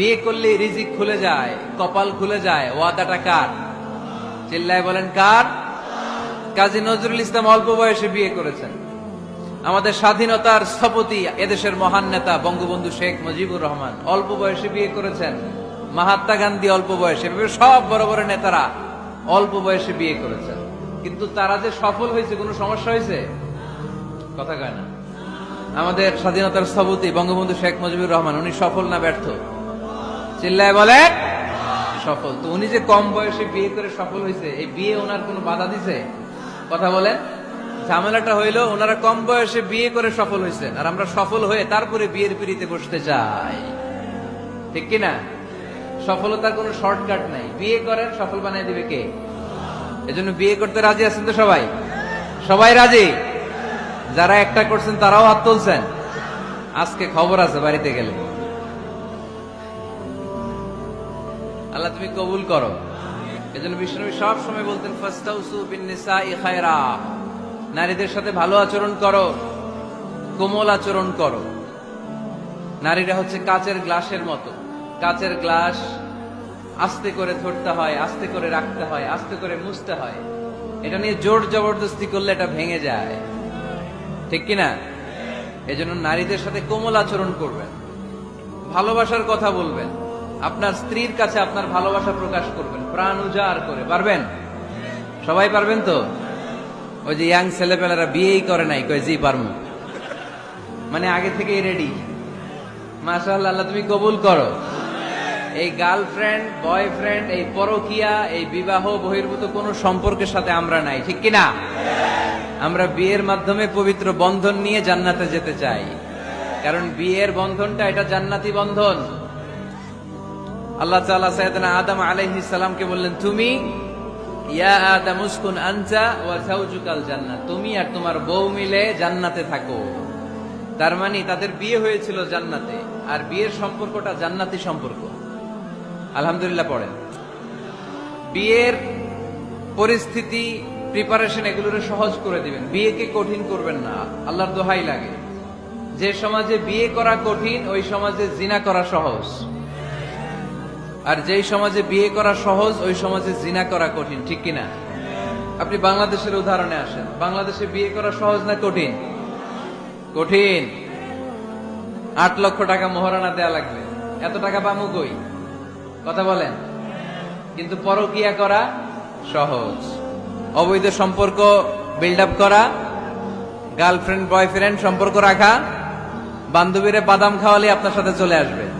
বিয়ে করলে রিজিক খুলে যায়, কপাল খুলে যায়, ওয়াদাটা কার? চিল্লায় বলেন কার? কাজী নজরুল ইসলাম অল্প বয়সে বিয়ে করেছেন। আমাদের স্বাধীনতার স্থপতি এদেশের মহান নেতা বঙ্গবন্ধু শেখ মুজিবুর রহমান অল্প বয়সে বিয়ে করেছেন। মহাত্মা গান্ধী অল্প বয়সে সব বড় বড় নেতারা অল্প বয়সে বিয়ে করেছেন। কিন্তু তারা যে সফল হয়েছে, কোনো সমস্যা হয়েছে? কথা কয় না। আমাদের স্বাধীনতার স্থপতি বঙ্গবন্ধু শেখ মুজিবুর রহমান, উনি সফল না ব্যর্থ? চিল্লায় বলে, সফল। তো উনি যে কম বয়সে বিয়ে করে সফল হয়েছে, এই বিয়ে ওনার কোনো বাধা দিছে? কথা বলেন। ঝামেলাটা হইল, ওনারা কম বয়সে বিয়ে করে সফল হয়েছেন, আর আমরা সফল হয়ে তারপরে বিয়ের পিড়িতে বসতে চাই। ঠিক কি না? সফলতার কোনো শর্টকাট নাই। বিয়ে করেন, সফল বানিয়ে দিবে কে? এজন্য বিয়ে করতে রাজি আছেন তো সবাই? সবাই রাজি? যারা একটা করছেন, তারাও হাত তুলছেন। আজকে খবর আছে বাড়িতে গেলে। আল্লাহ তুমি কবুল করো। এজন্য বিষ্ণুবী সব সময় বলতেন, ফাস্তাউসু বিন নিসাই খায়রা। নারীদের সাথে ভালো আচরণ করো, কোমল আচরণ করো। নারীরা হচ্ছে কাচের গ্লাসের মতো। কাচের গ্লাস আস্তে করে ধরতে হয়, আস্তে করে রাখতে হয়, আস্তে করে মুছতে হয়। এটা নিয়ে জোর জবরদস্তি করলে এটা ভেঙে যায়। ঠিক কিনা? এজন্য নারীদের সাথে কোমল আচরণ করবেন। ভালোবাসার কথা বলবেন। আপনার স্ত্রীর কাছে আপনার ভালোবাসা প্রকাশ করবেন, প্রাণ উজাড় করে, পারবেন? সবাই পারবেন তো? ওই যে ইয়াং ছেলেপেলেরা বিয়েই করে নাই, কয়, জি পারব মানে আগে থেকেই রেডি মাশাআল্লাহ, আল্লাহ, তুমি কবুল করো। এই গার্লফ্রেন্ড, বয়ফ্রেন্ড, এই পরকিয়া, এই বিবাহ, বহির্ভূত কোনো সম্পর্কের সাথে আমরা নাই, ঠিক কিনা আমরা বিয়ের মাধ্যমে পবিত্র বন্ধন নিয়ে জান্নাতে যেতে চাই। কারণ বিয়ের বন্ধনটা এটা জান্নাতি বন্ধন। আল্লাহ তাআলা সাইয়েদনা আদম আলাইহিস সালামকে বললেন, তুমি, ইয়া আদম উসকুন আনতা ওয়া যাওজুকাল জান্নাত। তুমি আর তোমার বউ মিলে জান্নাতে থাকো। তার মানে তাদের বিয়ে হয়েছিল জান্নাতে, আর বিয়ের সম্পর্কটা জান্নাতি সম্পর্ক। আলহামদুলিল্লাহ পড়েন। বিয়ের পরিস্থিতি প্রিপারেশন এগুলোরে সহজ করে দিবেন। বিয়েকে কঠিন করবেন না। আল্লাহর দোহাই লাগে। যে সমাজে বিয়ে করা কঠিন, ওই সমাজে জিনা করা সহজ। আর যেই সমাজে বিয়ে করা সহজ, ওই সমাজে জিনা করা কঠিন, ঠিক কিনা? আপনি বাংলাদেশের উদাহরণে আসেন। বাংলাদেশে বিয়ে করা সহজ না কঠিন? কঠিন। আট লক্ষ টাকা মোহরানা দেয়া লাগবে। এত টাকা পামু কই? কথা বলেন। কিন্তু পরকিয়া করা সহজ। অবৈধ সম্পর্ক বিল্ড আপ করা গার্লফ্রেন্ড বয়ফ্রেন্ড সম্পর্ক রাখা, বান্ধবীরে বাদাম খাওয়ালে আপনার সাথে চলে আসবে।